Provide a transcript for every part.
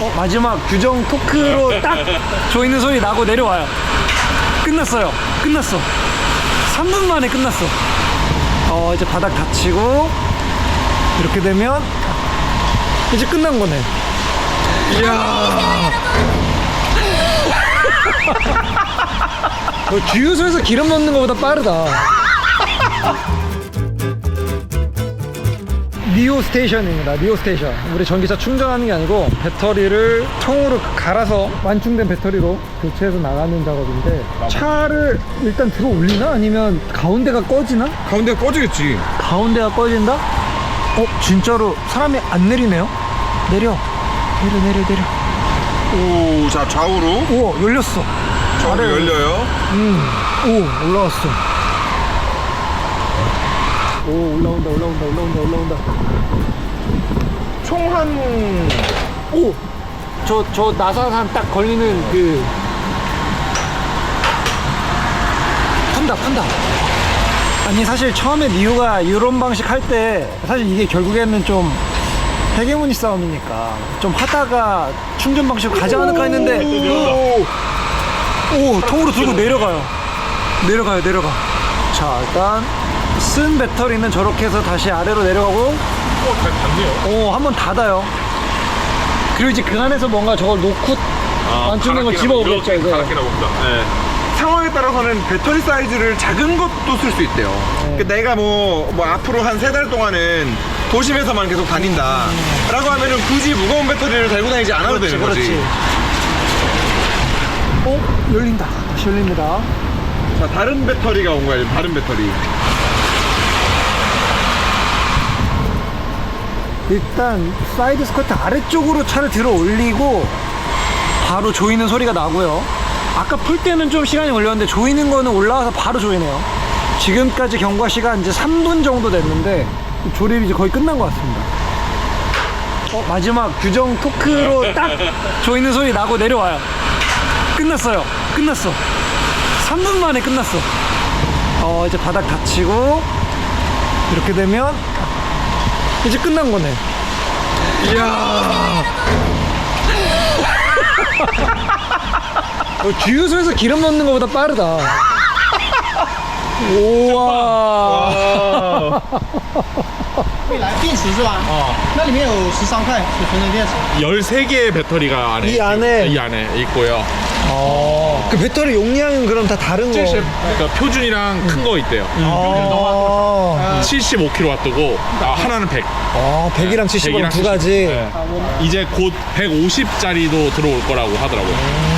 어, 마지막 규정 토크로 딱 조이는 소리 나고 내려와요. 끝났어요. 끝났어. 3분 만에 끝났어. 어, 이제 바닥 닫히고 이렇게 되면 이제 끝난 거네. 이야. 뭐 주유소에서 기름 넣는 것보다 빠르다. 니오 스테이션입니다. 니오 스테이션. 우리 전기차 충전하는 게 아니고 배터리를 통으로 갈아서 완충된 배터리로 교체해서 나가는 작업인데 차를 일단 들어 올리나 아니면 가운데가 꺼지나? 가운데가 꺼지겠지. 가운데가 꺼진다? 어 진짜로 사람이 안 내리네요. 내려 내려 내려 내려. 오, 자 좌우로 우와 열렸어. 좌우로. 열려요. 음, 오 올라왔어. 오 올라온다 올라온다 올라온다 올라온다. 총 한 오! 저, 저 나사산 딱 걸리는 그. 판다, 판다. 아니, 사실 처음에 니오가 이런 방식 할 때, 사실 이게 결국에는 좀 헤게모니 싸움이니까, 좀 하다가 충전 방식으로 않을까 했는데, 오, 오, 통으로 들고 내려가요. 내려가요, 내려가. 자, 일단, 쓴 배터리는 저렇게 해서 다시 아래로 내려가고, 잘 닿네요. 오, 한번 닫아요. 그리고 이제 그 안에서 뭔가 저걸 놓고 완충된 걸 집어오겠죠, 이거. 가락기나 봅니다. 네. 상황에 따라서는 배터리 사이즈를 작은 것도 쓸 수 있대요. 네. 그 내가 뭐, 뭐 앞으로 한 세 달 동안은 도심에서만 계속 다닌다. 라고 하면은 굳이 무거운 배터리를 달고 다니지 않아도 그렇지, 되는 거지. 그렇지. 어, 열린다. 다시 열립니다. 자, 다른 배터리가 온 거야, 다른 배터리. 일단 사이드 스커트 아래쪽으로 차를 들어 올리고 바로 조이는 소리가 나고요. 아까 풀 때는 좀 시간이 걸렸는데 조이는 거는 올라와서 바로 조이네요. 지금까지 경과 시간 이제 3분 정도 됐는데 조립이 이제 거의 끝난 것 같습니다. 어, 마지막 규정 토크로 딱 조이는 소리 나고 내려와요. 끝났어요. 끝났어. 3분 만에 끝났어. 어, 이제 바닥 닫히고 이렇게 되면 이제 끝난 거네. 이야. 어, 주유소에서 기름 넣는 것보다 빠르다. 우와. 未来电池是吧？哦，那里面有十三块储存的电池。 13개의 배터리가 안에 이 안에? 이 안에 있고요. 어. 그 배터리 용량은 그럼 다 다른 거. 70 그러니까 표준이랑 큰 거 있대요. 아, 75kW고 아, 하나는 100. 아 100이랑 70이랑 두 가지. 네. 이제 곧 150짜리도 들어올 거라고 하더라고요.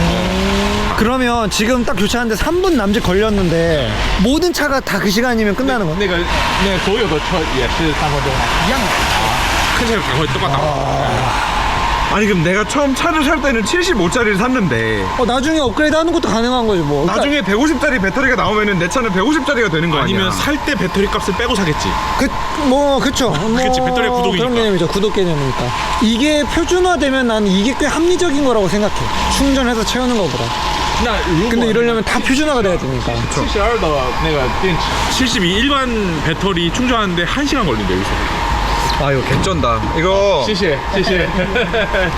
그러면 지금 딱 교체하는데 3분 남짓 걸렸는데 모든 차가 다 그 시간이면 끝나는 거네. 那个那个所有的车也是三分钟一样的看起来赶快똑같다. 아니, 그럼 내가 처음 차를 살 때는 75짜리를 샀는데, 어, 나중에 업그레이드 하는 것도 가능한 거지 뭐. 그러니까 나중에 150짜리 배터리가 나오면은 내 차는 150짜리가 되는 거 아니야? 아니면 살 때 배터리 값을 빼고 사겠지. 그, 뭐, 그쵸. 뭐, 그치, 배터리가 구독이니까. 그런 개념이죠. 구독 개념이니까. 이게 표준화되면 난 이게 꽤 합리적인 거라고 생각해. 충전해서 채우는 거보다. 那如果 근데 이러려면 다 표준화가 돼야 되니까. 72的那个电池72 일반 배터리 충전하는데 1시간 걸린대 여기서. 아, 이거 개쩐다. 이거. 谢谢谢谢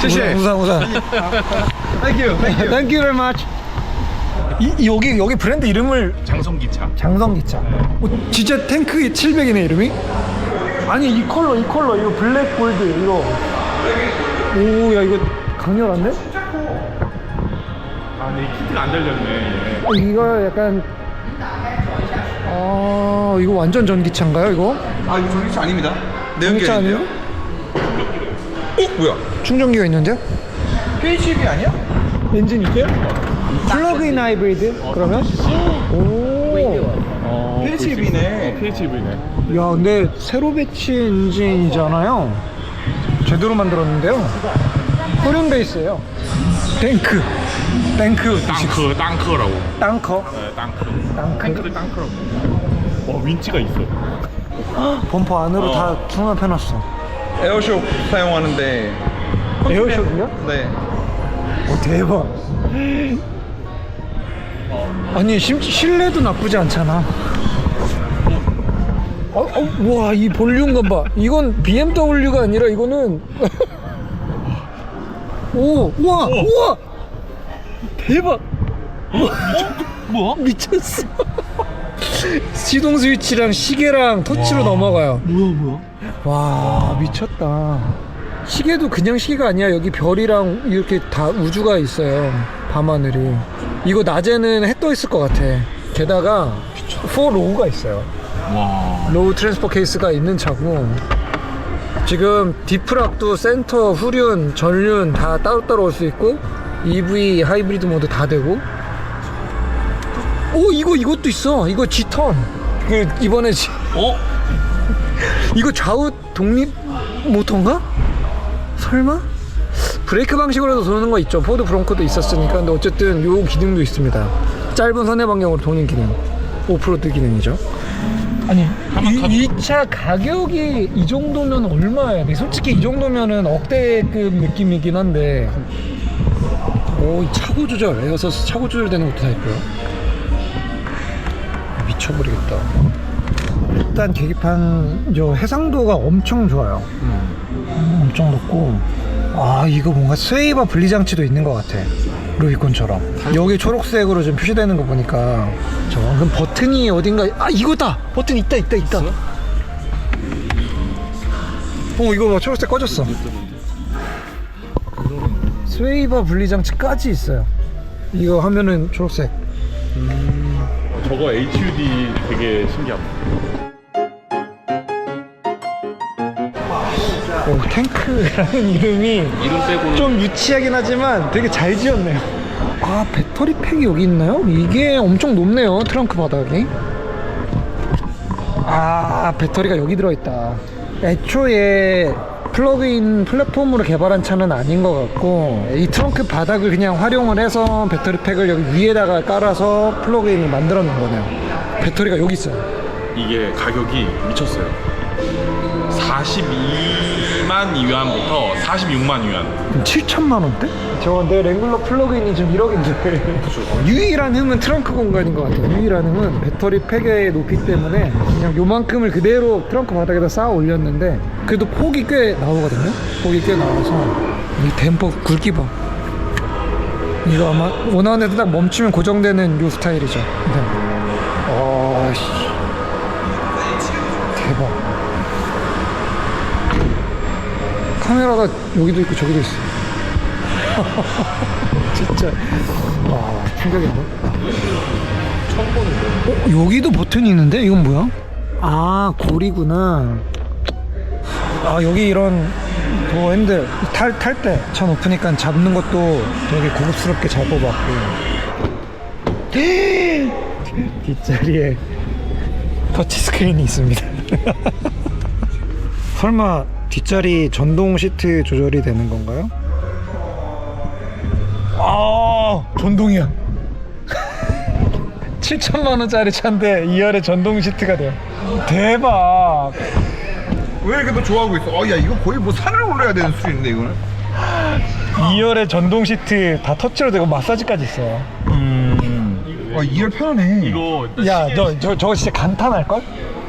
시시. 우산, 우산. Thank you. Thank you. Thank you very much. 이, 여기, 여기 브랜드 이름을 장성기차. 장성기차. 어, 진짜 탱크 700이네, 이름이? 아니, 이 컬러, 이 컬러, 이거 블랙 골드, 이거. 오, 야, 이거 강렬한데? 키트가 안 달렸네. 어, 이거 약간 아 이거 완전 전기차인가요 이거? 아, 이거 전기차 아닙니다. 전기차 아니에요? 어? 뭐야? 충전기가 있는데요? PHEV 아니야? 엔진 있어요? 플러그인 하이브리드 그러면? 오. PHEV네. PHEV네. 야 근데 세로 배치 엔진이잖아요. 제대로 만들었는데요. 후륜 베이스예요. 탱크. 탱크. 땅크 땅크라고. 땅커. 네, 땅크. 땅크. 탱크를 땅크라고. 와 윈치가 있어. 범퍼 안으로 다 수납해놨어. 에어쇼 사용하는데. 에어쇼크요? 네. 오 대박. 아니 심 실내도 나쁘지 않잖아. 어, 어, 와, 이 볼륨감 봐. 이건 BMW가 아니라 이거는 오, 우와, 우와, 대박. 뭐야? 미쳤어. 시동 스위치랑 시계랑 터치로 넘어가요. 뭐야 뭐야? 와, 미쳤다. 시계도 그냥 시계가 아니야. 여기 별이랑 이렇게 다 우주가 있어요. 밤하늘이. 이거 낮에는 해 떠 있을 것 같아. 게다가 4 로우가 있어요. 와. 로우 트랜스퍼 케이스가 있는 차고 지금 디프락도 센터, 후륜, 전륜 다 따로따로 올 수 있고 EV, 하이브리드 모드 다 되고. 오 이거 이것도 있어. 이거 G턴 그 이번에 지- 어? 이거 좌우 독립 모터인가? 설마? 브레이크 방식으로도 도는 거 있죠. 포드 브론코도 있었으니까. 근데 어쨌든 요 기능도 있습니다. 짧은 선해 방향으로 도는 기능. 오프로드 기능이죠 아니 이차 가격이 이 정도면 얼마야? 돼? 솔직히 이 정도면은 억대급 느낌이긴 한데. 오이 차고 조절 에어서스 차고 조절되는 것도 다 있고요. 미쳐버리겠다. 일단 계기판 저 해상도가 엄청 좋아요. 음, 엄청 높고. 아 이거 뭔가 스웨이버 분리장치도 있는 것 같아 루비콘처럼. 여기 초록색으로 좀 표시되는 거 보니까. 저 그럼 버튼이 어딘가 아 이거다! 버튼 있다 있다 있다. 어? 이거 봐 초록색 꺼졌어. 스웨이버 분리장치까지 있어요. 이거 하면은 초록색. 저거 HUD 되게 신기하다. 탱크라는 이름이 이름 빼고는 좀 유치하긴 하지만 되게 잘 지었네요. 아, 배터리 팩이 여기 있나요? 이게 엄청 높네요, 트렁크 바닥이. 아, 배터리가 여기 들어있다. 애초에 플러그인 플랫폼으로 개발한 차는 아닌 것 같고, 이 트렁크 바닥을 그냥 활용을 해서 배터리 팩을 여기 위에다가 깔아서 플러그인을 만들어 놓은 거네요. 배터리가 여기 있어요. 이게 가격이 미쳤어요. 42만 유안부터 46만 유안. 그럼 7천만 원대? 저내 랭글러 플러그인이 지금 1억인데 유일한 흠은 트렁크 공간인 것 같아요 유일한 흠은 배터리 팩의 높이 때문에 그냥 요만큼을 그대로 트렁크 바닥에다 쌓아 올렸는데 그래도 폭이 꽤 나오거든요 폭이 꽤 나와서 이 댐퍼 굵기 봐 이거 아마 원하는 데딱 멈추면 고정되는 요 스타일이죠 네. 카메라가 여기도 있고 저기도 있어. 진짜 와 충격인데. 처음 보는데. 어 여기도 버튼이 있는데 이건 뭐야? 아 고리구나. 아 여기 이런 도 핸들 탈 탈 때 차 높으니까 잡는 것도 되게 고급스럽게 잘 뽑았고. 뒷자리에 터치 스크린이 있습니다. 설마 뒷자리 전동 시트 조절이 되는 건가요? 아 전동이야 7천만 원짜리 차인데 2열에 전동 시트가 돼요 대박 왜 이렇게 또 좋아하고 있어? 어, 야, 이거 거의 뭐 산을 올라야 되는 수준인데, 이거는? 2열에 전동 시트 다 터치로 되고 마사지까지 있어요 음. 아, 2열 편하네. 이거 야너 저, 저거 진짜 감탄할걸?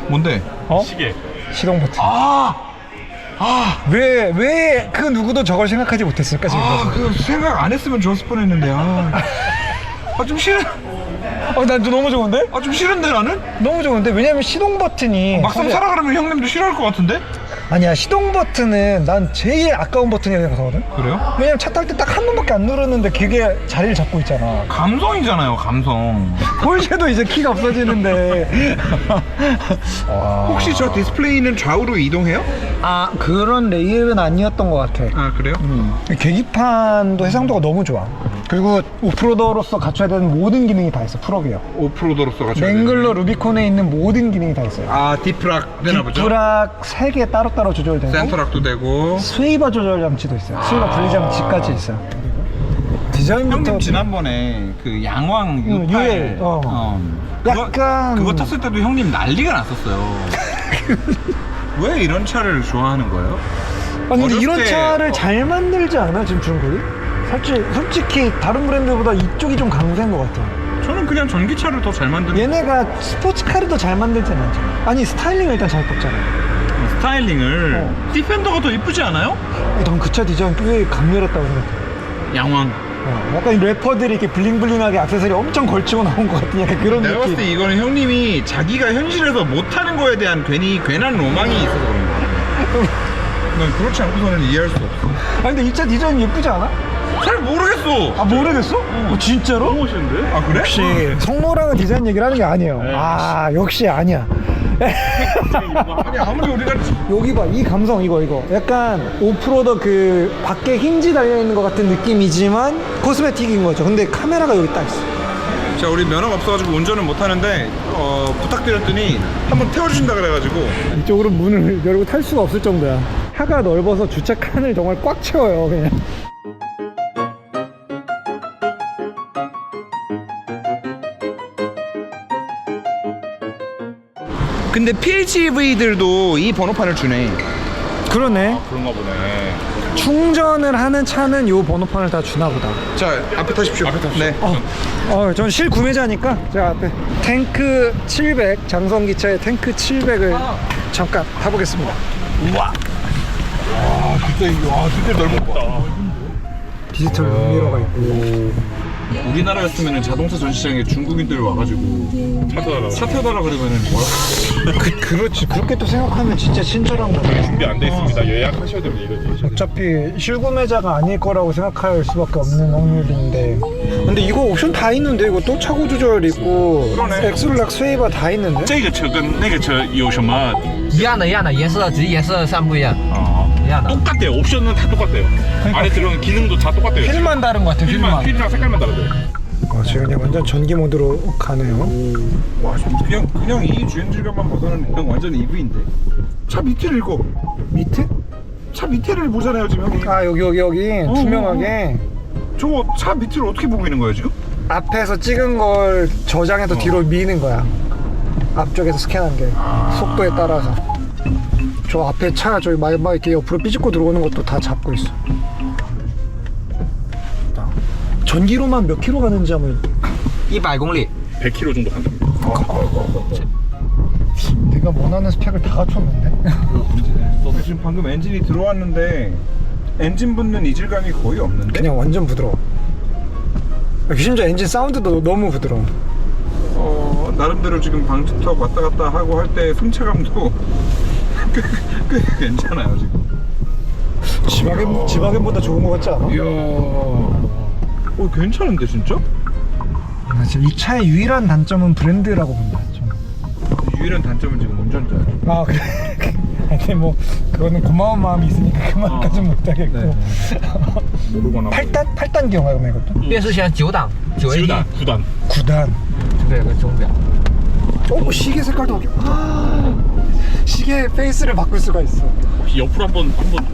뭔데? 어? 시계. 시동 버튼 아! 아! 왜 왜 그 누구도 저걸 생각하지 못했을까 아, 지금까지 그 생각 안 했으면 좋았을 뻔했는데, 아. 아, 좀 싫어. 어난 너무 좋은데? 아, 좀 싫은데, 나는? 너무 좋은데 왜냐면 시동 버튼이 막상 사실- 살아 그러면 형님도 싫어할 것 같은데? 아니야 시동 버튼은 난 제일 아까운 버튼이라고 생각하거든 그래요? 왜냐면 차 탈 때 딱 한 번밖에 안 누르는데 그게 자리를 잡고 있잖아 감성이잖아요, 감성. 폴쉐도 이제 키가 없어지는데 혹시 저 디스플레이는 좌우로 이동해요? 아 그런 레이업은 아니었던 것 같아 아, 그래요? 계기판도 해상도가 너무 좋아 그리고 오프로더로서 갖춰야 되는 모든 기능이 다 있어 프로게요 오프로더로서 같이. 랭글러 루비콘에 있는 모든 기능이 다 있어요 아, 디프락 되나 보죠? 디프락 3개 따로따로 조절되고 센터락도 되고. 스웨이버 조절 장치도 있어요 스웨이버 분리 장치까지 있어요 디자인부터 형님 지난번에 그 양왕 응, 68 UL, 어. 그거, 약간- 그거 탔을 때도 형님 난리가 났었어요. 왜 이런 차를 좋아하는 거예요? 아니 근데 어렸을 이런 때- 차를 잘 만들지 않아 지금 중국이? 솔직히, 솔직히 다른 브랜드보다 이쪽이 좀 강세인 것 같아 저는 그냥 전기차를 더 잘 만드는 얘네가 스포츠카를 더 잘 만들진 않잖아 아니 스타일링을 일단 잘 뽑잖아 스타일링을 어. 디펜더가 더 이쁘지 않아요? 난 그 차 디자인 꽤 강렬했다고 생각해 양왕. 어, 약간 이 래퍼들이 이렇게 블링블링하게 액세서리 엄청 걸치고 나온 것 같은 약간 그런 내가 봤을 느낌. 때 이거는 형님이 자기가 현실에서 못하는 거에 대한 괜히 괜한 로망이 있어서 그런 거야. 난 그렇지 않고서는 이해할 수 없어. 아 근데 이 차 디자인 예쁘지 않아? 잘 모르겠어. 아 모르겠어? 어, 진짜로? 너무 멋있는데? 아 그래? 역시 성모랑은 디자인 얘기를 하는 게 아니에요. 아 역시 아니야. 아니 아무리 우리가 여기 봐, 이 감성 이거 이거. 약간 오프로더 그 밖에 힌지 달려 있는 것 같은 느낌이지만 코스메틱인 거죠. 근데 카메라가 여기 딱 있어. 자 우리 면허가 없어가지고 운전은 못하는데 어, 부탁드렸더니 한번 태워주신다 그래가지고 이쪽으로 문을 열고 탈 수가 없을 정도야. 하가 넓어서 주차 칸을 정말 꽉 채워요, 그냥. 근데 PHEV들도 이 번호판을 주네 그러네. 그런가 보네. 충전을 하는 차는 요 번호판을 다 주나 보다. 자 앞에 타십시오 앞에 타십시오 네. 어, 어, 전 실구매자니까 제가 앞에 탱크 700 장성기차의 탱크 700을 잠깐 타보겠습니다. 아 진짜 와 진짜 거 디지털 미러가 있고. 우리나라였으면 자동차 전시장에 중국인들 와가지고 찾아라. 차 태워달라 그러면은 뭐야? 그, 그렇지. 그렇게 또 생각하면 진짜 친절한 거네. 준비 안 돼 있습니다. 예약하셔야 됩니다. 이거지. 어차피 실구매자가 아닐 거라고 생각할 수밖에 없는 확률인데. 근데 이거 옵션 다 있는데 이거 또 차고 조절 있고 그러네. 엑슬락 스웨이바 다 있는데. 这个车跟那个车有什么一样的，一样的，颜色只是颜色上不一样， 미안하다. 똑같대요. 옵션은 다 똑같대요. 그러니까 안에 들어오는 그 기능도 다 똑같아요. 지금. 휠만 다른 것 같아. 휠만. 휠만 휠이랑 색깔만 다르대요. 와, 지금 완전 전기 모드로 가네요. 와, 저 그냥 그냥 이 주행 질감만 봐서는 그냥 완전 EV인데. 차 밑을 읽어. 밑에? 차 밑에를 보잖아요 지금 형님. 아 여기 여기 여기 어, 어, 어. 투명하게 저차 밑을 어떻게 보고 있는 거예요 지금? 앞에서 찍은 걸 저장해서 어. 뒤로 미는 거야. 앞쪽에서 스캔한 게 아. 속도에 따라서. 저 앞에 차 저기 막, 막 이렇게 옆으로 삐집고 들어오는 것도 다 잡고 있어. 전기로만 몇 킬로 가는지 한번 100公里 100km 정도 간답니다. 내가 원하는 스펙을 다 갖췄는데. 지금 방금 엔진이 들어왔는데 엔진 붙는 이질감이 거의 없는데 그냥 완전 부드러워. 귀심자 엔진 사운드도 너무 부드러워. 어, 나름대로 지금 방지턱 왔다 갔다 하고 할 때 승차감도 꽤, 꽤 괜찮아요 지금 지바겐 지바겐보다 좋은 것 같지 않아? 이야 어 괜찮은데 진짜? 아, 지금 이 차의 유일한 단점은 브랜드라고 본다. 좀. 유일한 단점은 지금 운전자예요 아 그래. 근데 뭐 그거는 고마운 마음이 있으니까 그 말까지는 못하겠고. 네. 모르거나 8단 8단 기어가 그러면 이것도? 变速箱九档，九 AT， 9단, 9단. 9단. 这个钟表。 오 시계 색깔도 아, 시계 페이스를 바꿀 수가 있어. 혹시 옆으로 한번 한번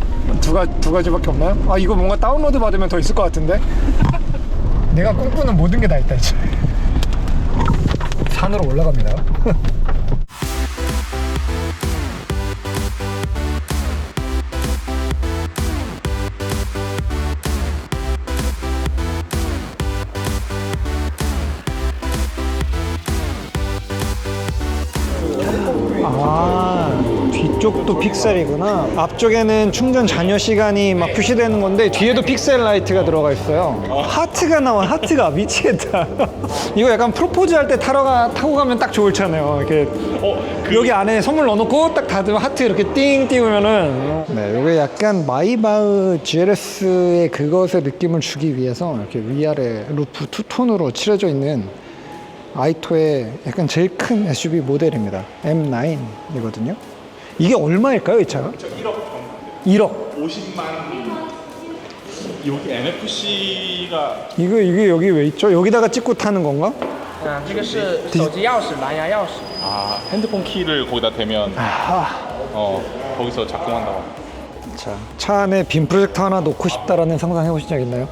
두, 가, 두 가지밖에 없나요? 아 이거 뭔가 다운로드 받으면 더 있을 것 같은데? 내가 꿈꾸는 모든 게 다 있다 이제 산으로 올라갑니다 뒤쪽도 픽셀이구나. 앞쪽에는 충전 잔여 시간이 막 표시되는 건데 뒤에도 픽셀 라이트가 들어가 있어요. 하트가 나와 하트가. 미치겠다. 이거 약간 프로포즈 할 때 타러 가, 타고 가면 딱 좋을 차네요. 이렇게 어, 그 여기 안에 선물 넣어놓고 딱 닫으면 하트 이렇게 띵 띄우면은. 네 이게 약간 마이바흐 GLS의 그것의 느낌을 주기 위해서 이렇게 위아래 루프 투톤으로 칠해져 있는 아이토의 약간 제일 큰 SUV 모델입니다. M9이거든요. 이게 얼마일까요, 이 차가? 1억. 50만 여기 NFC가 이거 이게 여기 왜 있죠? 여기다가 찍고 타는 건가? 嗯，这个是手机钥匙、蓝牙钥匙。 아 핸드폰 키를 거기다 대면 아, 어 거기서 작동한다고. 자, 차 안에 빔 프로젝터 하나 놓고 싶다라는 상상 해보신 적 있나요?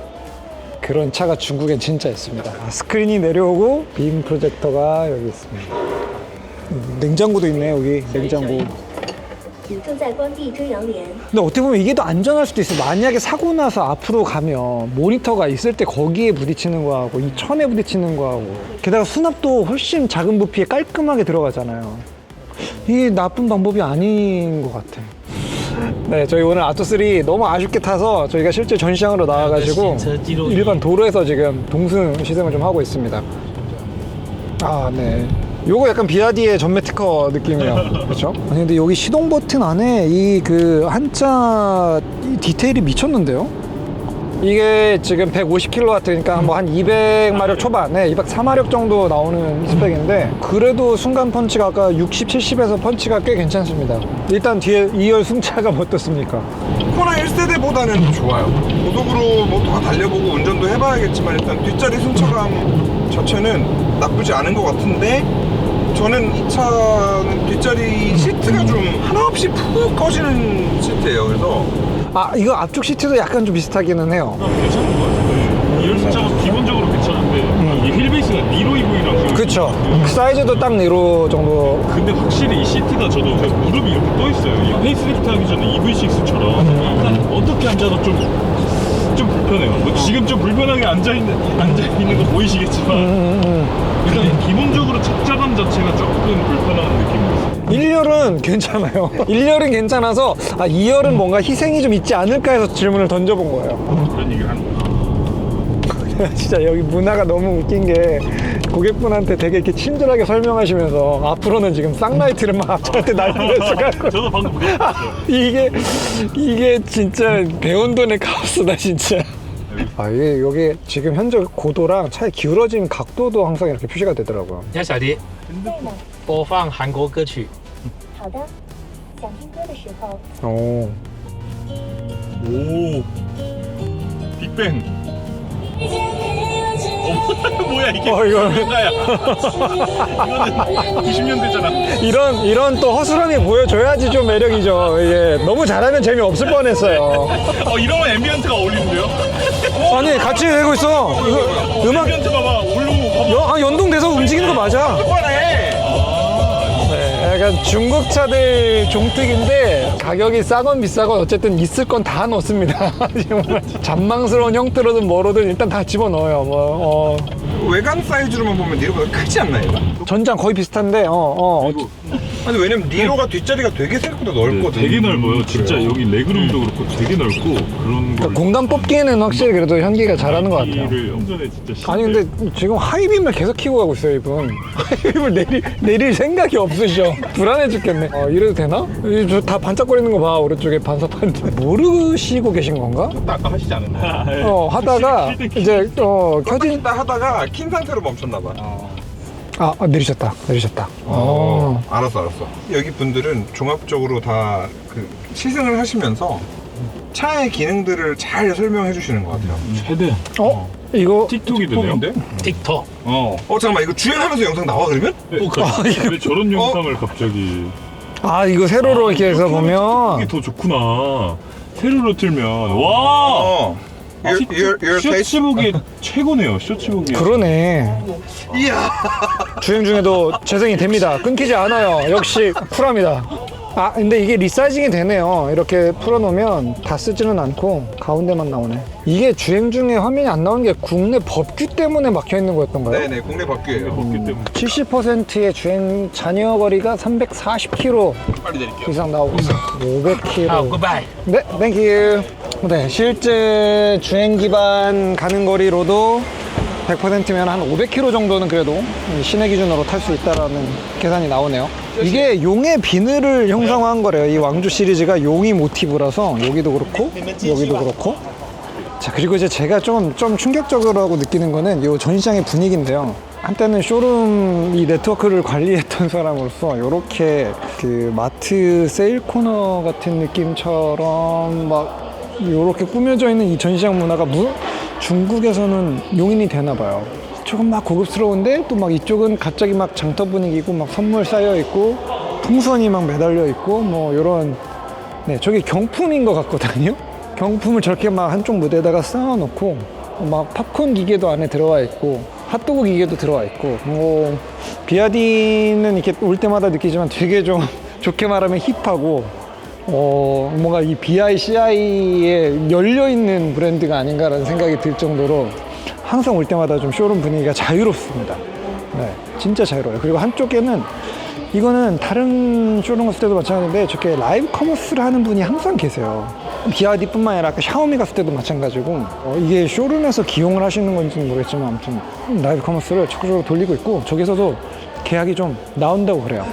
그런 차가 중국엔 진짜 있습니다. 아, 스크린이 내려오고 빔 프로젝터가 여기 있습니다. 음, 냉장고도 있네 여기 냉장고. 근데 어떻게 보면 이게 더 안전할 수도 있어. 만약에 사고 나서 앞으로 가면 모니터가 있을 때 거기에 부딪히는 거하고 이 천에 부딪히는 거하고 게다가 수납도 훨씬 작은 부피에 깔끔하게 들어가잖아요. 이게 나쁜 방법이 아닌 것 같아. 네, 저희 오늘 아토3 너무 아쉽게 타서 저희가 실제 전시장으로 나와가지고 일반 도로에서 지금 동승 시승을 좀 하고 있습니다. 아, 네. 요거 약간 비아디의 전매 특허 느낌이에요. 그렇죠? 아니 근데 여기 시동 버튼 안에 이 그 한자 이 디테일이 미쳤는데요? 이게 지금 150kW니까 뭐 한 200마력 초반에 204마력 정도 나오는 스펙인데 그래도 순간 펀치가 아까 60, 70에서 펀치가 꽤 괜찮습니다. 일단 뒤에 2열 승차가 어떻습니까? 코나 1세대보다는 좋아요. 고속으로 뭐더 달려보고 운전도 해봐야겠지만 일단 뒷자리 승차감 자체는 나쁘지 않은 것 같은데 저는 이 차는 뒷자리 시트가 좀 하나 없이 푹 꺼지는 시트예요. 그래서 아 이거 앞쪽 시트도 약간 좀 비슷하기는 해요. 괜찮은 것 같아요. 이열 승차가 기본적으로 괜찮은데 이 휠베이스가 니로 EV랑 그쵸. 사이즈도 딱 네로 정도. 근데 확실히 이 시트가 저도 그 무릎이 이렇게 떠 있어요. 이 페이스리프트 하기 전에 EV6처럼 약간 어떻게 앉아도 좀. 좀 불편해요. 뭐 지금 좀 불편하게 앉아 있는 앉아 있는 거 보이시겠지만 일단 기본적으로 착자감 자체가 조금 불편한 느낌이 있어요. 1열은 괜찮아요. 1열은 괜찮아서 아 2열은 뭔가 희생이 좀 있지 않을까 해서 질문을 던져본 거예요. 그런 얘기를 하는 거예요. 진짜 여기 문화가 너무 웃긴 게 고객분한테 되게 이렇게 친절하게 설명하시면서 앞으로는 지금 쌍라이트를 막 앞차한테 날리면서 가고 저도 방금 그랬어요. 이게 이게 진짜 배운 돈의 카오스다 진짜. 아 이게 여기 지금 현재 고도랑 차의 기울어진 각도도 항상 이렇게 표시가 되더라고요. 你看小迪，播放韩国歌曲。好的，想听歌的时候， 오. 오 빅뱅. 어, 뭐야 이게? 어, 이거- 뭔가야? 이거는 90년대잖아. 이런 이런 또 허술함이 보여줘야지 좀 매력이죠. 이게 너무 잘하면 재미 없을 뻔했어요. 어 이러면 앰비언트가 어울리는데요? 아니 같이 되고 있어. 이거 음악 앰비언트 봐봐 올라오고 연, 아, 연동돼서 움직이는 거 맞아. 네, 약간 중국 차들 종특인데 가격이 싸건 비싸건 어쨌든 있을 건 다 넣습니다. 정말 잔망스러운 형태로든 뭐로든 일단 다 집어넣어요. 뭐 어, 외관 사이즈로만 보면 니로보다 크지 않나요? 전장 거의 비슷한데 어, 어, 어, 아니 왜냐면 니로가 뒷자리가 되게 생각보다 넓거든. 네, 되게 넓어요. 진짜 여기 레그룸도 그렇고 되게 넓고 그런 걸. 공간 뽑기에는 확실히 그래도 현기가 잘하는 것 같아요. 진짜 아니 근데 지금 하이빔을 계속 키고 가고 있어요 이분 하이빔을 내릴, 내릴 생각이 없으셔 불안해 죽겠네 어 이래도 되나? 저 다 반짝거리는 거 봐 오른쪽에 반사판인데 모르시고 계신 건가? 아까 하시지 않았나? 어 하다가 이제 어 켜진 켜진다 하다가 킨 상태로 멈췄나 봐. 아, 아, 내리셨다 내리셨다 어. 알았어 알았어. 여기 분들은 종합적으로 다 그 시승을 하시면서 차의 기능들을 잘 설명해 주시는 것 같아요. 최대. 어? 이거 틱톡이 되네요. TikTok。 어. 어 잠깐만 이거 주행하면서 영상 나와 그러면? 왜 저런 영상을 갑자기? 아 이거 세로로 이렇게 해서 이게 보면 더 좋구나. 세로로 틀면 와. 어. Your, your, your face? 쇼츠 보기 최고네요. 쇼츠 보기. 그러네 이야. 주행 중에도 재생이 됩니다. 끊기지 않아요. 역시 쿨합니다. 아, 근데 이게 리사이징이 되네요. 이렇게 풀어놓으면 다 쓰지는 않고 가운데만 나오네. 이게 주행 중에 화면이 안 나오는 게 국내 법규 때문에 막혀 있는 거였던가요? 네네 국내 법규예요. 없기 때문에. 70%의 주행 잔여 거리가 340km 빨리 내릴게요. 이상 나오고 있어요. 500km. 好，Goodbye。 네, 땡큐. 네, 실제 주행 기반 가는 거리로도 100%면 한 500km 정도는 그래도 시내 기준으로 탈 수 있다라는 계산이 나오네요. 이게 용의 비늘을 형상화한 거래요. 이 왕주 시리즈가 용이 모티브라서 여기도 그렇고 여기도 그렇고. 자 그리고 이제 제가 좀, 좀 충격적으로 느끼는 거는 이 전시장의 분위기인데요. 한때는 쇼룸 이 네트워크를 관리했던 사람으로서 이렇게 그 마트 세일 코너 같은 느낌처럼 막 이렇게 꾸며져 있는 이 전시장 문화가 무, 중국에서는 용인이 되나 봐요. 조금 막 고급스러운데 또 막 이쪽은 갑자기 막 장터 분위기고 막 선물 쌓여 있고 풍선이 막 매달려 있고 뭐 이런 네, 저게 경품인 것 같거든요. 경품을 저렇게 막 한쪽 무대에다가 쌓아놓고 막 팝콘 기계도 안에 들어와 있고 핫도그 기계도 들어와 있고 뭐 비아디는 이렇게 올 때마다 느끼지만 되게 좀 좋게 말하면 힙하고 어 뭔가 이 BICI에 열려 있는 브랜드가 아닌가라는 생각이 들 정도로 항상 올 때마다 좀 쇼룸 분위기가 자유롭습니다. 네, 진짜 자유로워요. 그리고 한쪽에는 이거는 다른 쇼룸 갔을 때도 마찬가지인데 저렇게 라이브 커머스를 하는 분이 항상 계세요. 비아디뿐만 아니라 아까 샤오미 갔을 때도 마찬가지고 어, 이게 쇼룸에서 기용을 하시는 건지는 모르겠지만 아무튼 라이브 커머스를 적극적으로 돌리고 있고 저기서도 계약이 좀 나온다고 그래요.